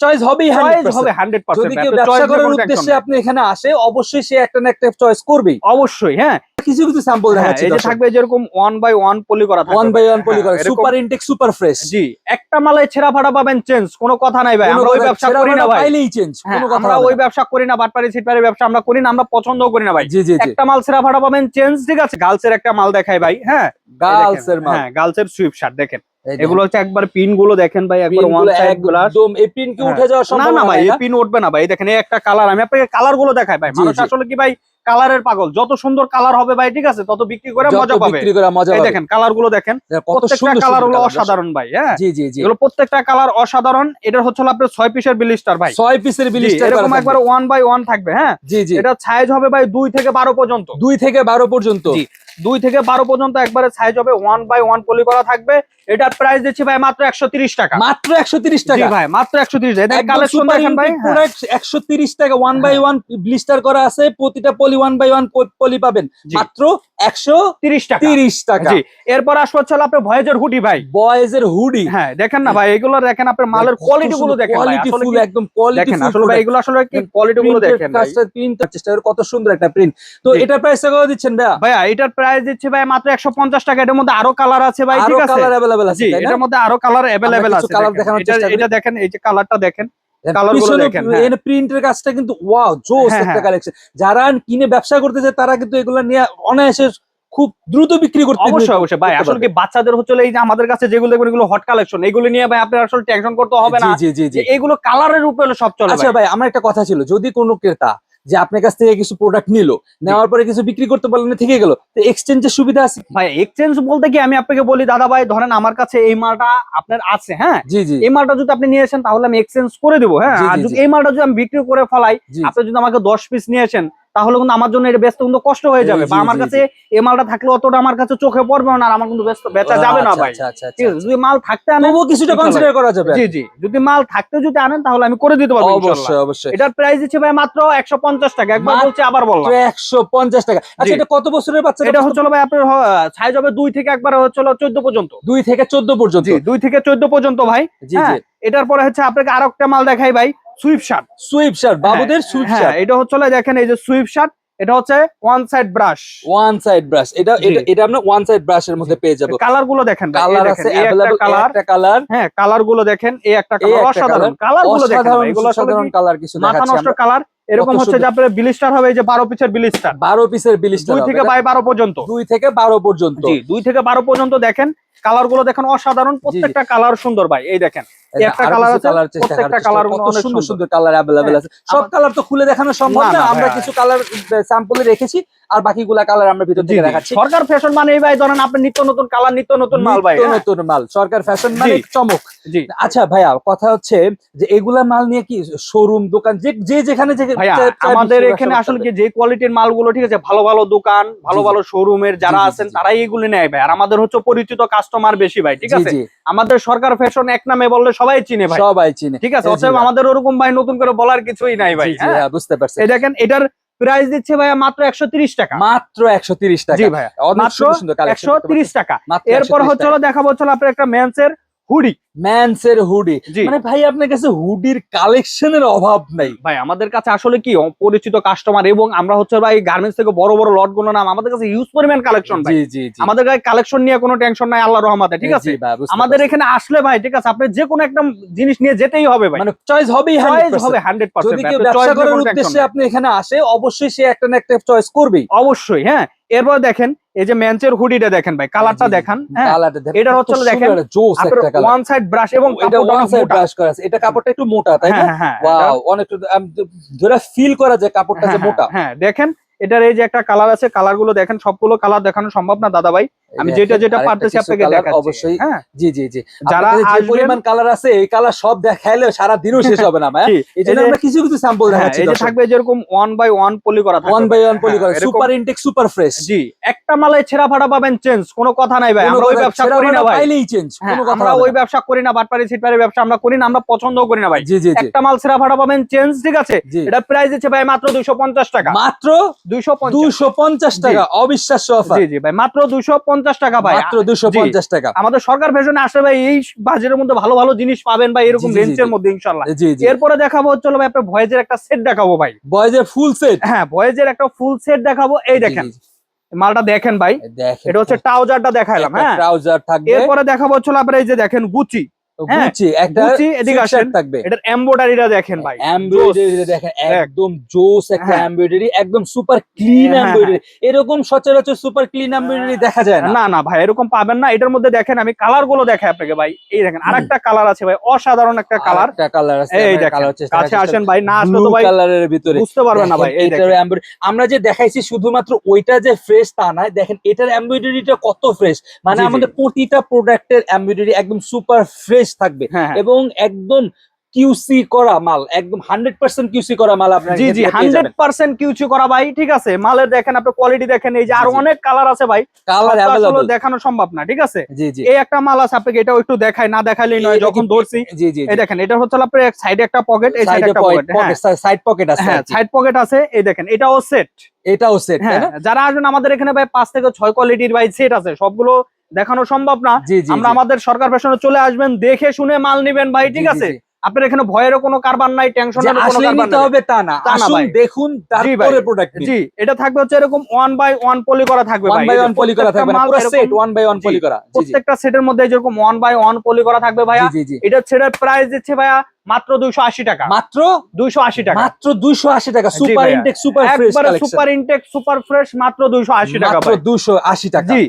Choice হবেই choice 100% হবে hundred যদি কেউ ব্যবসা করার উদ্দেশ্যে আপনি এখানে আসে অবশ্যই সে একটা না একটা চয়েস করবেই। অবশ্যই হ্যাঁ। কিছু কিছু স্যাম্পল হ্যাঁ, দেখাচ্ছি এই যে থাকবে যেরকম ওয়ান বাই ওয়ান পলি করা থাকবে ওয়ান বাই ওয়ান পলি করে। হ্যাঁ, সুপার ইনটেক সুপার ফ্রেশ জি একটা মালে ছেঁড়া ফাটা পাবেন চেঞ্জ কোনো কথা নাই ভাই। আমরা ওই ব্যবসা করি না ভাই। পাইলেই চেঞ্জ হ্যাঁ, কোনো কথা আমরা ওই ব্যবসা করি না বাটপারি সিটপারি ব্যবসা আমরা করি না আমরা পছন্দও করি না ভাই। জি জি একটা মাল ছেঁড়া ফাটা পাবেন চেঞ্জ ঠিক আছে। গার্লসের একটা মাল দেখাই ভাই হ্যাঁ। গার্লস এর মাল। হ্যাঁ গার্লসের সুইপ শার্ট দেখেন। এগুলো হচ্ছে একবার পিনগুলো দেখেন ভাই একবার ওয়ান সাইড গ্লাস একদম এই পিন কি হ্যাঁ। উঠে যাওয়ার না সম্ভাবনা না ভাই এই পিন উঠবে না ভাই দেখেন এই একটা কালার আমি আপনাকে কালারগুলো দেখাই ভাই। মানুষ আসলে কি ভাই কালারের পাগল। যত সুন্দর কালার হবে ভাই ঠিক আছে তত বিক্রি করে মজা পাবে। বিক্রি করে মজা এই পাবে। দেখেন কালারগুলো দেখেন প্রত্যেকটা কালার হলো অসাধারণ ভাই হ্যাঁ? জি জি জি। এগুলো প্রত্যেকটা কালার অসাধারণ এটা হচ্ছে আপনার ছয় পিসের বিলিস্টার ভাই। ছয় পিসের বিলিস্টার এরকম একবার ওয়ান বাই ওয়ান থাকবে হ্যাঁ? জি জি। এটা সাইজ হবে ভাই দুই থেকে বারো পর্যন্ত। দুই থেকে বারো পর্যন্ত। জি, দুই থেকে বারো পর্যন্ত একবারে সাইজ হবে ওয়ান বাই ওয়ান পলি করা থাকবে। এটার প্রাইস দিচ্ছি ভাই মাত্র একশো তিরিশ টাকা। মাত্র একশো তিরিশ টাকা? ভাই মাত্র একশো তিরিশ ভাই হ্যাঁ। product, 130 টাকা ওয়ান বাই ওয়ান ব্লিস্টার করা আছে। প্রতিটা poly one by one poly পাবেন। মাত্র একশো তিরিশ টাকা। তিরিশ টাকা। এরপর আসব হচ্ছে আপনার ভয়েজের হুডি ভাই। ভয়েজের হুডি হ্যাঁ দেখেন না ভাই এগুলো দেখেন আপনার মালের কোয়ালিটি গুলো দেখেন কোয়ালিটি ফুল একদম কোয়ালিটি দেখেন আসলে ভাই এগুলো আসলে কি কোয়ালিটি গুলো দেখেন ভাই। প্রিন্ট চেষ্টা কত সুন্দর একটা প্রিন্ট তো। এটার প্রাইস কত দিচ্ছেন ভাইয়া? ভাইয়া এটার প্রাইস দিচ্ছে ভাই মাত্র একশো পঞ্চাশ টাকা এটার মধ্যে আরো কালার আছে ভাই আরো ঠিক আছে কালার अवेलेबल আছে জি তাই না এটার মধ্যে আরো কালার অ্যাভেলেবেল কিছু আছে colour দেখেন। দেখানোর এটা- চেষ্টা করি। এটা দেখেন এই যে কালারটা দেখেন colour গুলো পিছনে দেখেন, হ্যাঁ। এর প্রিন্টের কাজটা কিন্তু ওয়াও জোস হ্যাঁ, একটা হ্যাঁ। কালেকশন যারা কিনে ব্যবসা করতে চায় তারা কিন্তু এগুলো নিয়ে অনায়াসে খুব দ্রুত বিক্রি করতে অবশ্যই অবশ্যই ভাই করতে আসলে পারবে। কি বাচ্চাদের হচ্ছে হলো এই যে আমাদের কাছে যেগুলো দেখবেন এগুলো হট কালেকশন এগুলো নিয়ে ভাই আপনার আসলে টেনশন করতে হবে না জি জি জি যে এগুলো কালারের উপরে হলো সব চলে আচ্ছা ভাই ভাই আমার একটা কথা ছিল যদি কোনো ক্রেতা যে আপনার কাছ থেকে কিছু প্রোডাক্ট নিলো নেওয়ার পরে কিছু বিক্রি করতে পারলেন না থেকে গেল। তো এক্সচেঞ্জের সুবিধা আছে ভাই এক্সচেঞ্জ বলতে কি আমি আপনাকে বলি দাদা ভাই ধরেন আমার কাছে এই মালটা আপনার আছে হ্যাঁ? জি জি। এই মালটা যদি আপনি নিয়ে আসেন তাহলে আমি এক্সচেঞ্জ করে দেবো হ্যাঁ? আর যদি এই মালটা যদি আমি বিক্রি করে ফেলাই আপনি যদি আমাকে দশ পিস নিয়ে আসেন তাহলে কিন্তু আমার জন্য এটা ব্যস্ত কিন্তু কষ্ট হয়ে যাবে। বা আমার কাছে এই মালটা থাকলে অতটা আমার কাছে চোখে পড়বে না আর আমার কিন্তু ব্যস্ত বেচা যাবে না আচ্ছা, ভাই। আচ্ছা আচ্ছা ঠিক আছে যদি মাল থাকতে আনেন তবুও কিছুটা কনসিডার করা যাবে। জি জি যদি মাল থাকতে যদি আনেন তাহলে আমি করে দিতে পারব। অবশ্যই অবশ্যই। এটার প্রাইস দিচ্ছে ভাই মাত্র একশো পঞ্চাশ টাকা। একবার বলছি আবার বললাম। একশো পঞ্চাশ টাকা। আচ্ছা এটা কত বছরের বাচ্চা এটা হচ্ছে ভাই আপনার সাইজ হবে দুই থেকে একবার হচ্ছে চোদ্দ পর্যন্ত। দুই থেকে চোদ্দ পর্যন্ত। জি দুই থেকে চোদ্দ পর্যন্ত ভাই। জি হ্যাঁ, জি এটার পরে হচ্ছে আপনাকে আরও একটা মাল দেখাই ভাই। Sweatshirt. সুইপ শার্ট বাবুদের সুইপ হ্যাঁ শার্ট। এটা হচ্ছে দেখেন এই যে সুইপ শার্ট এটা হচ্ছে one side brush one side brush এটা এটা এটা আমরা ওয়ান সাইড ব্রাশের মধ্যে পেয়ে যাব। কালারগুলো দেখেন কালার আছে অ্যাভেলেবল কালার কালার হ্যাঁ কালারগুলো দেখেন এই একটা কালার অসাধারণ। কালারগুলো দেখেন এগুলো সাধারণ কালার কিছু মাথা নষ্ট কালার এরকম হচ্ছে যে আপনার বিলিস্টার হবে এই যে বারো পিসের বিলিস্টার বারো পিসের বিলিশ দুই থেকে বাই বারো পর্যন্ত। দুই থেকে বারো পর্যন্ত। জি দুই থেকে বারো পর্যন্ত দেখেন কালারগুলো দেখেন অসাধারণ প্রত্যেকটা কালার সুন্দর ভাই। এই দেখেন একটা আছে, প্রত্যেকটা কত অনেক সুন্দর সুন্দর। কালার অ্যাভেলেবেল আছে। সব কালার তো খুলে দেখানো সম্ভব না, আমরা কিছু কালার স্যাম্পলে রেখেছি আর বাকিগুলা কালার আমরা ভিতর থেকে দেখাচ্ছি। সরকার ফ্যাশন মানে ভাই ধরেন আপনি নিত্য নতুন কালার নিত্য নতুন মাল ভাই নিত্য হ্যাঁ? নতুন মাল সরকার ফ্যাশন মানে চমক। জি। আচ্ছা ভাইয়া কথা হচ্ছে যে এগুলা মাল নিয়ে কি শোরুম দোকান যে যে যেখানে যে আমাদের এখানে আসলে কি যে কোয়ালিটির মালগুলো ঠিক আছে ভালো ভালো দোকান ভালো। ভালো শোরুমের যারা আছেন। তারাই এগুলো নেয় ভাই। আর আমাদের হচ্ছে পরিচিত কাস্টমার বেশি ভাই ঠিক আছে? আমাদের সরকার ফ্যাশন এক নামে বললে সবাই চিনে ভাই। সবাই চিনে। ঠিক আছে? অতএব আমাদের ওরকম ভাই নতুন করে বলার কিছুই নাই ভাই হ্যাঁ? বুঝতে পারছি। দেখেন এটার প্রাইস দিচ্ছে ভাইয়া মাত্র একশো তিরিশ টাকা। মাত্র একশো তিরিশ টাকা। জি ভাইয়া অনেক মাত্র সুন্দর সুন্দর কালেকশন একশো তিরিশ টাকা। এরপর হচ্ছে দেখাবো হচ্ছে হলো আপনার একটা মেন্সের হুডি ম্যানসের হুডি মানে ভাই আপনার কাছে হুডির কালেকশনের অভাব নাই। ভাই আমাদের কাছে আসলে কি পরিচিত কাস্টমার এবং আমরা হচ্ছে ভাই গার্মেন্টস থেকে বড় বড় লটগুলো নাম আমাদের কাছে ইউজ পরিমাণ কালেকশন ভাই। জি জি। আমাদের কাছে কালেকশন নিয়ে কোনো টেনশন নাই আল্লাহ রহমাতে ঠিক আছে? আমাদের এখানে আসলে ভাই ঠিক আছে আপনি যে কোনো একটা জিনিস নিয়ে যেতেই হবে ভাই। মানে চয়েস হবেই চয়েস 100% হবে হান্ড্রেড যদি কেউ ব্যবসা করার উদ্দেশ্যে আপনি এখানে আসে অবশ্যই সে একটা না একটা চয়েস করবেই। অবশ্যই হ্যাঁ। এরপর দেখেন এই যে ম্যাঞ্চের হুডিটা দেখেন ভাই কালারটা। দেখান হ্যাঁ। এটার হচ্ছে দেখেন, ওয়ান সাইড ব্রাশ এবং এটা ওয়ান সাইড। ব্রাশ করা আছে। এটা কাপড়টা একটু মোটা তাই না? হ্যাঁ হ্যাঁ হ্যাঁ ওয়াও অনেক ধরে ফিল করা যায় কাপড়টা যে হ্যাঁ, মোটা হ্যাঁ। দেখেন এটার এই যে একটা কালার আছে কালারগুলো দেখেন সবগুলো কালার দেখানো সম্ভব না দাদা ভাই আমি যেটা যেটা পারতেছি আপনাকে দেখাচ্ছি। অবশ্যই হ্যাঁ? জি জি জি। যারা যে পরিমাণ কালার আছে এই কালার সব দেখাইলে সারা দিনও শেষ হবে না ভাই জি, এই জন্য আমরা কিছু কিছু স্যাম্পল হ্যাঁ, দেখাচ্ছি যে থাকবে যেরকম ওয়ান বাই ওয়ান পলি করা থাকবে। ওয়ান বাই ওয়ান পলি করে হ্যাঁ, সুপার ইনটেক সুপার ফ্রেশ জি একটা মালে ছেঁড়া ফাটা পাবেন চেঞ্জ কোনো কথা নাই ভাই। আমরা ওই ব্যবসা করি না ভাই। পাইলেই চেঞ্জ হ্যাঁ, কোনো কথা আমরা ওই ব্যবসা করি না বাটপারি সিটপারি ব্যবসা আমরা করি না আমরা পছন্দও করি না ভাই। জি জি একটা মাল ছেঁড়া ফাটা পাবেন চেঞ্জ ঠিক আছে? এটা প্রাইস দিচ্ছে ভাই মাত্র দুইশো পঞ্চাশ টাকা। মাত্র দুইশো দুশো পঞ্চাশ টাকা অবিশ্বাস্য অফার জি জি ভাই মাত্র দুইশো পঞ্চাশ টাকা ভাই। মাত্র দুশো পঞ্চাশ টাকা। আমাদের সরকার ফ্যাশনে আসলে ভাই এই বাজেটের মধ্যে ভালো ভালো জিনিস পাবেন ভাই এরকম রেঞ্জের মধ্যে ইনশাল্লাহ এরপরে দেখাবো চলো ভাই আপনার ভয়েজের একটা সেট দেখাবো ভাই। ভয়েজের ফুল সেট হ্যাঁ ভয়েজের একটা ফুল সেট দেখাবো। এই দেখেন মালটা দেখেন ভাই। এটা হচ্ছে ট্রাউজারটা দেখাইলাম হ্যাঁ। ট্রাউজার থাকবে। এরপরে দেখাবো চলো আপনারা এই যে দেখেন গুচি গুচি একটা এদিকে আসেন। থাকবে। এটার এমব্রয়ডারিটা দেখেন ভাই। এমব্রয়ডারি দেখেন একদম জোস একটা হ্যাঁ। এমব্রয়ডারি একদম সুপার ক্লিন হ্যাঁ, এমব্রয়ডারি এরকম সচরাচর সুপার ক্লিন এমব্রয়ডারি দেখা যায় না। না না ভাই এরকম পাবেন না। এটার মধ্যে দেখেন আমি কালারগুলো দেখাই আপনাকে ভাই। এই দেখেন আরেকটা কালার আছে ভাই অসাধারণ একটা কালার একটা কালার আছে এই দেখেন কাছে আসেন ভাই না আসলে তো ভাই কালারের ভিতরে। বুঝতে পারবেন না ভাই দেখেন, এই দেখেন। আমরা যে দেখাইছি শুধুমাত্র ওইটা যে ফ্রেশ তা নয় দেখেন এটার এমব্রয়ডারিটা কত ফ্রেশ মানে। আমাদের প্রতিটা প্রোডাক্টের এমব্রয়ডারি একদম সুপার ফ্রেশ থাকবে। হ্যাঁ হ্যাঁ। এবং একদম কিউসি করা মাল একদম হান্ড্রেড পার্সেন্ট কিউসি করা মাল আপনার জি জি হান্ড্রেড পার্সেন্ট কিউসি করা ভাই ঠিক আছে? মালের দেখেন আপনি কোয়ালিটি দেখেন এই যে আরও। অনেক কালার আছে ভাই। কালার দেখানো সম্ভব না ঠিক আছে? জি জি। এই একটা মাল আছে আপনাকে এটাও একটু দেখাই না দেখাইলেই নয় যখন ধরছি। জি জি এই দেখেন এটা হচ্ছে আপনার এক সাইডে একটা পকেট এই সাইডে একটা পকেট সাইড পকেট আছে হ্যাঁ সাইড পকেট আছে এই দেখেন এটাও সেট এটাও সেট হ্যাঁ যারা আসবেন আমাদের এখানে ভাই পাঁচ থেকে ছয় কোয়ালিটির ভাই সেট আছে সবগুলো দেখানো সম্ভব না। আমরা আমাদের সরকার ফ্যাশনে চলে আসবেন দেখে শুনে মাল নিবেন ভাই ঠিক আছে? আপনার এখানে ভয়েরও কোনো কারবার নাই টেনশনের কোনো কারবার নাই। হবে তা না। আসুন দেখুন তারপরে প্রোডাক্ট জি এটা থাকবে হচ্ছে এরকম ওয়ান বাই ওয়ান পলি করা থাকবে ভাই। বাই এই যে ওয়ান পলি করা থাকবে পুরো সেট ওয়ান বাই ওয়ান জি, পলি করা। জি প্রত্যেকটা সেটের মধ্যে যেরকম ওয়ান বাই ওয়ান পলি করা থাকবে ভাইয়া জি এটা সেটার প্রাইস দিচ্ছে ভাইয়া মাত্র দুইশো আশি টাকা। মাত্র? দুইশো আশি টাকা। মাত্র 280 টাকা সুপার। ইনটেক সুপার ফ্রেশ একবারে collection super intake super fresh মাত্র দুইশো আশি টাকা মাত্র ভাই। 280 টাকা। জি।